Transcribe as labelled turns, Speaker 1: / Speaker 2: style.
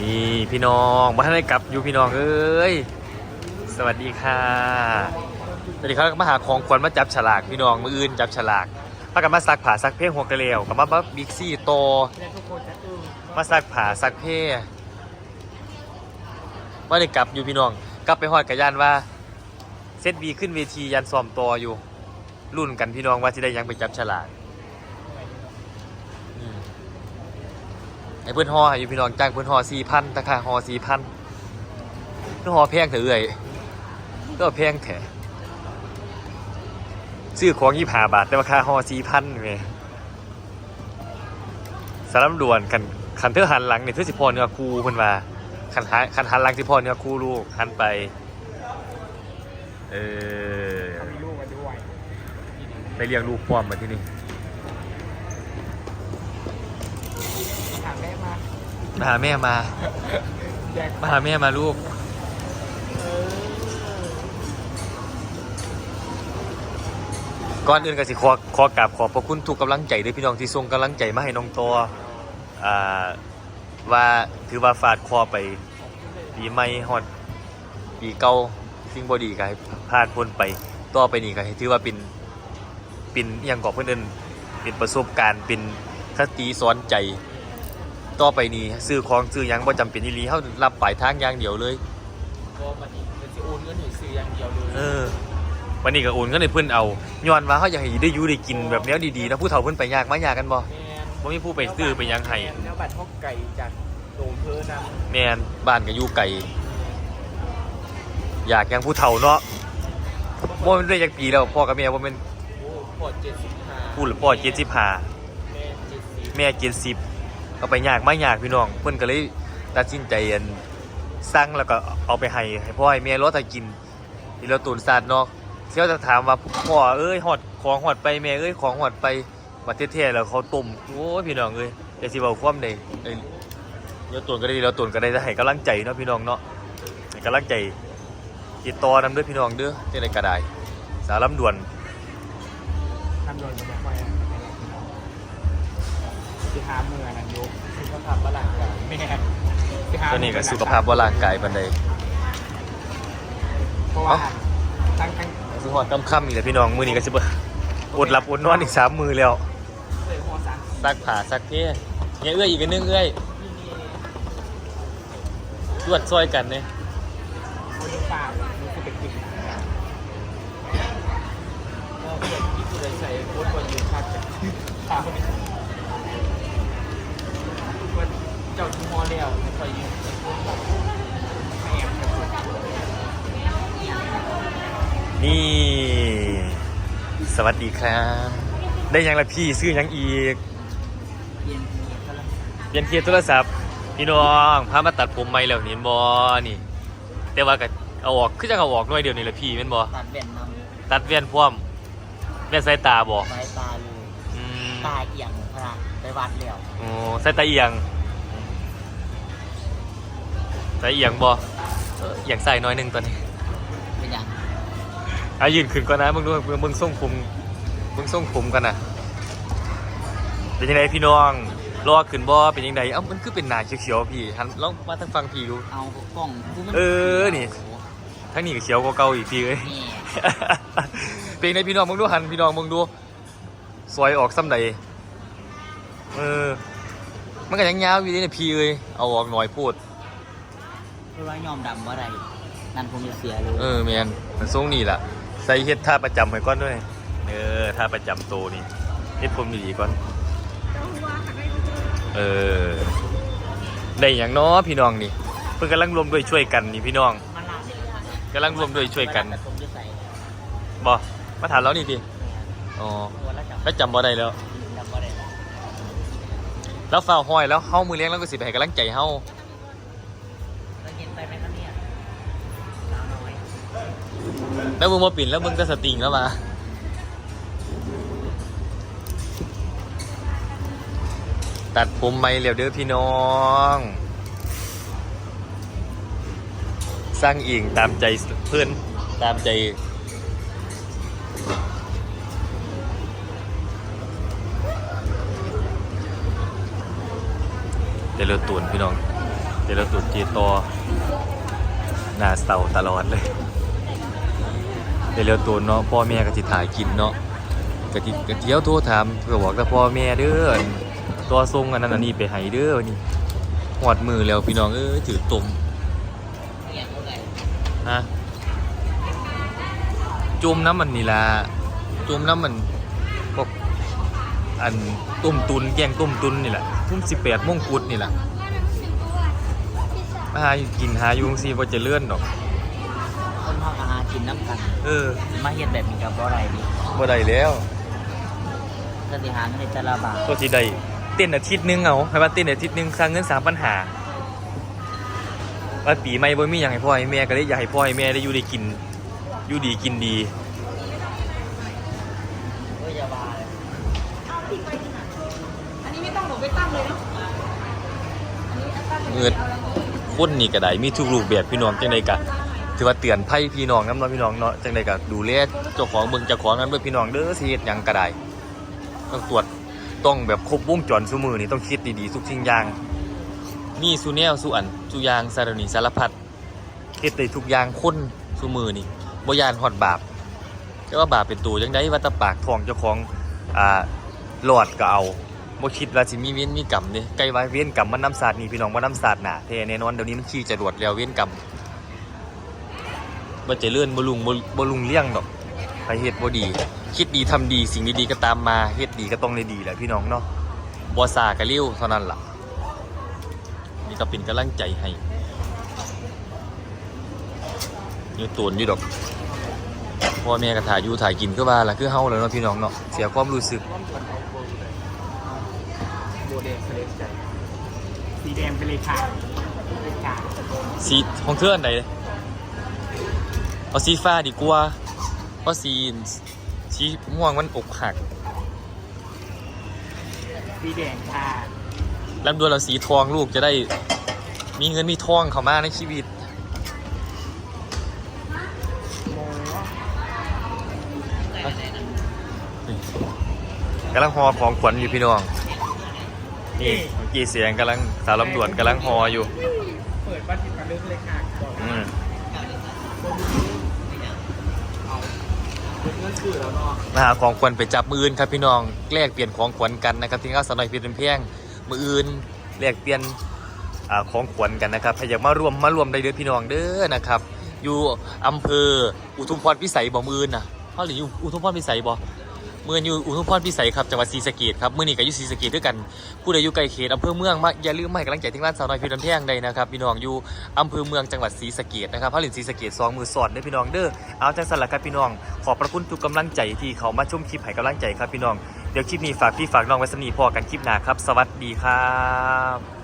Speaker 1: นี่พี่น้องมาให้กลับอยู่พี่น้องเอ้ย สวัสดีค่ะ สวัสดีครับมาหาของขวัญมาจับฉลากพี่น้องมืออื่นจับฉลากพากันมาซักผ้าซักเพ่หัวกระเลวกับมาบับิ๊กซี่โต มาซักผ้าซักเพ่ว่าได้กลับอยู่พี่น้อง กลับไปหอดกับยานว่าเซตบีขึ้นเวทียันซ้อมต่ออยู่ รุ่นกันพี่น้องว่าจะได้ยังไปจับฉลากอืม ไอ้เพื่อนฮอให้อยู่พี่น้องจ้างเพื่อนฮอสี่พันราคาฮอสี่พันเพื่อนฮอแพงเถอะเอ่ยก็แพงแถซื้อของยี่ห้าบาท แต่ราคาฮอสี่พันไงสารบด่วนคันคันเธอหันหลังเนี่ยเธอสิพอเนื้อคูเพิ่นว่าคันหันคันหันหลังสิพอเนื้อคูลูกหันไป เออ
Speaker 2: เขามีลูกมาด้วย
Speaker 1: ได้เรียกลูกพร้อมมาที่นี่
Speaker 2: ถามแม่มา
Speaker 1: มาหาแม่มา
Speaker 2: แจก
Speaker 1: มาหาแม่มาลูกก่อนอื่นก็สิขอขอกราบขอบพระคุณทุกกำลังใจด้วยพี่น้องที่ส่งกำลังใจมาให้น้องตัวอ่าว่าถือว่าฟาดคอไปปีใหม่ฮอดปีเก่าสิ่งบ่ดีก็ให้ผ่านพ้นไปต่อไปนี่ก็ให้ถือว่าเป็นเป็นอหย่างกอบเพื่อนเอิ้นเป็นประสบการณ์เป็นคติสอนใจ ต่อไปนี้ซื้อของซื้อหยังบ่จำเป็นอีหลีเฮารับปลายทางอย่างเดียวเลย
Speaker 2: ก็มันนี่เป็นสิโอนเงินให้ซื้ออย่างเดียวเลย
Speaker 1: เออวันนี้ก็โอนเงินให้เพิ่นเอาย้อนว่าเขาอยากให้ได้อยู่ได้กินแบบแนวดีๆนะผู้เฒ่าเพิ่นไปยากมายากกันบ่
Speaker 2: แม่น
Speaker 1: บ่มีผู้ไปซื้อไปหยังให้
Speaker 2: แล้วบัตรทอกไก่จากโดมเพิ่นนะ
Speaker 1: แม่นบ้านก็อยู่ไกลอยากยังผู้เฒ่าเนาะบ่แม่นได้จักปีแล้วพ่อกับแม่บ่แม่น
Speaker 2: โอ้พอเจ็ดสิบห้า
Speaker 1: พูดหรือพ่อ75
Speaker 2: แม่เจ็ดสิบ
Speaker 1: แม่70ก็ไปยากไมายากพี่น้อง เพิ่อนก็เลยตัดสินใจอันสั่งแล้วก็เอาไปให้ให้พ่อให้แม่รอถ้ากินที่เราตูนซาดเนาะเสียวจะถามว่าพ่อเอ้ยฮอดของฮอดไปแม่เอ้ยของฮอดไปมาเท่ๆแล้วเขาต้มโอ้พี่น้องเอ้ยอย่สิเว้าความใดเอ้ยเราตูนก็ได้เราตูนก็ได้ให้กำลังใจเนาะพี่น้องเนาะให้กำลังใจติดต่อนำด้วยพี่น้องเด้อจังได๋ก็ได้สารลำด่วน
Speaker 2: ทำดนมาจากไป ที่หาเมือนันยกสุขภาพบาลานซ์กันแม่ที่หา
Speaker 1: ตัวนี้ก็สุขภาพบ่ร่างกายปานใด
Speaker 2: เพราะว่าตั้งตั้ง
Speaker 1: สิฮอดค่ำๆอีกแล้วพี่น้องมื้อนี้ก็สิบ่อดหลับอดนอนอีกสามมื้อแล้ว
Speaker 2: เลยหัวสัน
Speaker 1: ซักผ้าซักเท่เนี่ยเอื้อยอีกอันหนึงเอื้อย
Speaker 2: นี่นี่
Speaker 1: ตรวจซอยกันเนี่ย
Speaker 2: คนดูป่าดูคือเป็นกินก็เกิดที่คุณใส่โค้ดบนยืนชัดจากป่าคนนี้ว่าเจ้าทุ่มอแล้วไม่ค่อยยืนไม่แอบกับคุณ
Speaker 1: นี่ สวัสดีครับ ได้ยังละพี่ซื้อยังอีก
Speaker 2: เย็นเย็นก็แล้ว
Speaker 1: เปลี่ยนเคสโทรศัพท์ พี่น้องพามาตัดผมใหม่แล้วนี่บอนี่ แต่ว่าก็เอาออกคือจะเอาออกหน่อยเดียวนี่แหละพี่แม่นบอ
Speaker 2: ตัดแว่นน
Speaker 1: ตัดเวียนพร้อมเวียนสายตาบอำ
Speaker 2: สายตาเลย
Speaker 1: อืม
Speaker 2: ตาเอียงขนาดไปวัดแล้ว
Speaker 1: โอ้สายตาเอียงสายเอียงบอเออเอียงใส่น้อยหนึงตอนนี้
Speaker 2: เป็นยัง
Speaker 1: อายืนขึ้นก่อนนะมึงดูมึงมึงส่งผมมึงส่งผมกันนะเป็นยังไงพี่น้องรอขึ้นบ่เป็นยังไงเอ้ามันคือเป็นหนาเขียวๆพี่หันลองมาทางฟังพี่ดู
Speaker 2: เอากล้องกูมัน
Speaker 1: เออนี่ทั้งนี้ก็เขียวกว่าเก่าอีกพี่เอ้ย
Speaker 2: นี่
Speaker 1: เป็นยังไงพี่น้องมึงดูหันพี่น้องมึงดูสวยออกซ้ำใดเออมันก็ยังยาวอยู่นี่พี่เอ้ยเอาออกหน่อยพูด
Speaker 2: เพราะว่ายอมดำว่าไรนั่นคงจะเสียเลย
Speaker 1: เออแมนมันทรงนี่ล่ะ ใส่เฮ็ดท่าประจำให้ก่อนด้วย เออท่าประจำโตวนี่เฮ็ดผมดีๆก่อน เออ ได้อย่างน้อพี่น้องนี่ เพิ่นกำลังรวมด้วยช่วยกันนี่พี่น้อง
Speaker 2: กำ
Speaker 1: ลังรวมด้วยช่วยกัน
Speaker 2: แต่ผมจะใส่
Speaker 1: บ่มาถามแล้วนี่ดิอ๋อ
Speaker 2: ตัวแล้วจำ
Speaker 1: บ่ได้แล้ว
Speaker 2: จำว่าได้
Speaker 1: แล้วฝ้าห้อยแล้วเฮามือเลี้ยงแล้วก็สิไปให้กำลังใจเฮา
Speaker 2: แล้วมึ
Speaker 1: งมาปิ่นแล้วมึงก็สติงแล้วมาตัดผมไม่เร็วเด้อพี่น้อง สร้างอิงตามใจเพื่อนตามใจ เดี๋ยวเราตูนพี่น้อง เดี๋ยวเราตุดจีตอหน้าเศร้าตลอดเลย เดี๋ยวเราตัวเนาะพ่อแม่ก็สิถ่ายกินเนาะกะทิกะเที่ยวโทรถามเพื่อบอกแต่พ่อแม่เด้อตัวทรงอันนั้นอันนี้ไปให้เด้อนี่หอดมือแล้วพี่น้องเอ้ยถือตมฮะจุ่มน้ำมันนี่ละจุ่มน้ำมันพวกอันต้มตุนแกงต้มตุนนี่แหละทุ่มสิบแปดมงกุดนี่แหละมาหากินหายุงซีว่าจะเลื่อนดอก
Speaker 2: กินน้ำกัน
Speaker 1: เออ
Speaker 2: มาเฮ็ดแบบนี้กับบ่ได้ดิ
Speaker 1: บ่ได้แล้ว
Speaker 2: ก็สิหาเงินในแต่ละบาท
Speaker 1: ตัวสิได้เต้นอาทิตย์หนึงเอาให้ว่าเต้นอาทิตย์หนึงสร้างเงินสามปัญหาว่าปีใหม่บ่มีหยังให้พ่อให้แม่ก็เลยอยากให้พ่อให้แม่ได้อยู่ได้กิน อยู่ดีกินดี
Speaker 2: โอ้ยอย่าว่าเลย
Speaker 3: อันนี้ไม่ต้องหนูไปตั้งเลยเนาะอันนี้ตั้ง
Speaker 1: เงิดคนนี่ก็ได้มีทุกรูปแบบพี่น้องจังได๋ก็ ถือว่าเตือนภัยพี่น้องน้ำเนาะพี่น้องเนาะจังได๋ก็ดูแลเจ้าของเบิ่งเจ้าของนั้นเบิ่งพี่น้องเด้อสิเฮ็ดหยังก็ได้ต้องตรวจต้องแบบครบวงจรซุมือนี่ต้องคิดดีๆทุกสิ่งอย่างมีสุแนวสุอันสุยางสารนีสารพัดเฮ็ดได้ทุกอย่างคนสุมือนี่บ่ยานฮอดบาปแต่ว่าบาปเป็นตัวจังไดว่าตะปากทองเจ้าของอ่าหลอดก็เอาบ่คิดว่าสิมีเว้นมีกรรมเด้ไกลว่าเว้นกรรมมันน้ำศาสตร์นี่พี่น้องบ่นำศาสตร์หนาแท้แน่นอนเดี๋ยวนี้มันขี้จรวดแล้วเว้นกรรม บ่เจริญบ่ลุงบ่บ่ลุงเลี้ยงดอกไปเฮ็ดบ่ดี คิดดีทำดีสิ่งดีๆก็ตามมาเฮ็ดดีก็ต้องได้ดีแหละพี่น้องเนาะบ่ซ่าก็เร็วเท่านั้นล่ะนี่ก็เป็นกำลังใจให้อยู่ตูนอยู่ดอกพ่อแม่ก็ถ่ายอยู่ถ่ายกินก็ว่าล่ะคือเฮาแล้วเนาะพี่น้องเนาะเสียความรู้สึก
Speaker 2: ร่วมกันเอาโบว์โบแดงไปเลยใจสีแดงไปเลยค่ะเลยค่ะ
Speaker 1: สีของเพื่อนใด เอาสีฟ้าดีกว่าเพราะสีสีม่วงมันอกหัก
Speaker 2: สีแดงค่ะ
Speaker 1: แล้วด้วยเราสีทองลูกจะได้ มีเงินมีทองเข้ามาในชีวิต
Speaker 2: โม
Speaker 1: กำลังหอของขวัญอยู่พี่น้อง นี่เมื่อกี้เสียงกำลังสาวลำดวนกำลังหออยู่
Speaker 2: เปิดบัตรผิดมาเรื่องเลยค่ะบอก
Speaker 1: อืม
Speaker 2: เอาเป็ นะ
Speaker 1: ของขวัญไปจับมืออื่นครับพี่น้องแลกเปลี่ยนของขวัญกันนะครับที่ข้าวสนอยเพียนเพียงมืออื่นแลกเปลี่ยนอาของขวัญกันนะครับใครอยากมารวมมารวมได้เด้อพี่น้องเด้อนะครับ อยู่อำเภออุทุมพรพิสัยบ่มืออื่นนะเขาหรืออยู่อุทุมพรพิสัยบ่ เมืออนอยู่อุทุมพรพิสัยครับจังหวัดศรีสะเกษครับเมื่อนี้ก็อยู่ศรีสะเกษด้วยกันผู้ใดอยู่ไกลเขตอำเภอเมืองมาอย่าลืมมาให้กำลังใจที่ร้านสาวน้อยเพียนเพียงใดนะครับพี่น้องอยู่อำเภอเมืองจังหวัดศรีสะเกษนะครับเขาหลินศรีสะเกษสองมือสอดเด้อพี่น้องเด้อเอาจังสันละครับพี่น้อง ขอบพระคุณทุกกำลังใจที่เขามาชมคลิปให้กำลังใจครับพี่น้องเดี๋ยวคลิปนี้ฝากพี่ฝากน้องไว้สนีพอกันคลิปหน้าครับ สวัสดีครับ